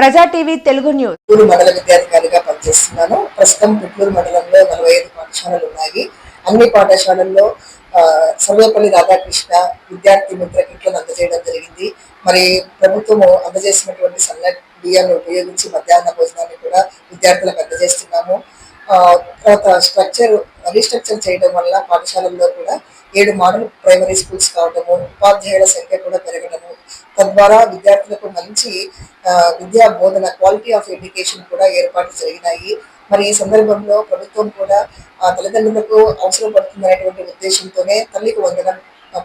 ప్రజా TV Telugu news. Puttur మండల విద్యాధికారిగా పనిచేస్తున్నాను. ప్రస్తుతం పుత్తూరు మండలంలో నలభై ఐదు పాఠశాలలు ఉన్నాయి. అన్ని పాఠశాలల్లో సర్వేపల్లి రాధాకృష్ణ విద్యార్థి మిత్ర కిట్లను అందజేయడం జరిగింది. మరి ప్రభుత్వము అందజేసినటువంటి సన్న బియ్యాన్ని ఉపయోగించి మధ్యాహ్న భోజనాన్ని కూడా విద్యార్థులకు అందజేస్తున్నాము. తర్వాత స్ట్రక్చర్ రీస్ట్రక్చర్ చేయడం వల్ల పాఠశాలల్లో కూడా ఏడు మోడల్ ప్రైమరీ స్కూల్స్ కావడము ఉపాధ్యాయుల సంఖ్య కూడా పెరగడము తద్వారా విద్యార్థులకు మంచి విద్యా బోధన క్వాలిటీ ఆఫ్ ఎడ్యుకేషన్ కూడా ఏర్పాటు జరిగినాయి. మరి ఈ సందర్భంలో ప్రభుత్వం కూడా తల్లిదండ్రులకు అవసరం పడుతుందనేటువంటి ఉద్దేశంతోనే తల్లికి వందనం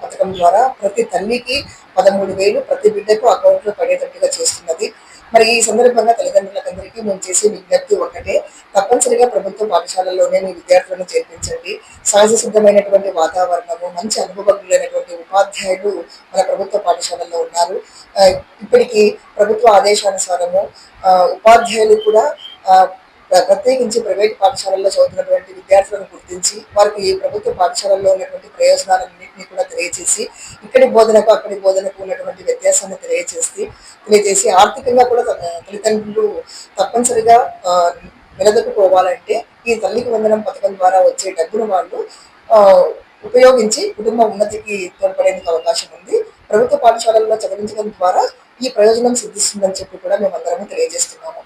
పథకం ద్వారా ప్రతి తల్లికి పదమూడు వేలు ప్రతి బిడ్డకు అకౌంట్లో పడేటట్టుగా చేస్తున్నది. మరి ఈ సందర్భంగా తల్లిదండ్రులకందరికీ మేము చేసే విజ్ఞప్తి ఒకటే తప్పనిసరిగా ప్రభుత్వ పాఠశాలల్లోనే మీ విద్యార్థులను చేర్పించండి. సహజ సిద్ధమైనటువంటి వాతావరణము మంచి అనుభవం ఉపాధ్యాయులు మన ప్రభుత్వ పాఠశాలల్లో ఉన్నారు. ఇప్పటికీ ప్రభుత్వ ఆదేశానుసారము ఉపాధ్యాయులు కూడా ప్ర- ప్రత్యేకించి ప్రైవేట్ పాఠశాలల్లో చదువుతున్నటువంటి విద్యార్థులను గుర్తించి వారికి ఈ ప్రభుత్వ పాఠశాలల్లో ఉన్నటువంటి ప్రయోజనాలన్నింటినీ కూడా తెలియజేసి ఇక్కడి బోధనకు అక్కడి బోధనకు ఉన్నటువంటి వ్యత్యాసాన్ని తెలియజేసి తెలియజేసి ఆర్థికంగా కూడా తల్లిదండ్రులు తప్పనిసరిగా నిలదొక్కుకోవాలంటే ఈ తల్లికి వందనం పథకం ద్వారా వచ్చే డబ్బును వాళ్ళు ఉపయోగించి కుటుంబ ఉన్నతికి తోడ్పడేందుకు అవకాశం ఉంది. ప్రభుత్వ పాఠశాలల్లో చదివించడం ద్వారా ఈ ప్రయోజనం సిద్ధిస్తుందని చెప్పి కూడా మేమందరము తెలియజేస్తున్నాము.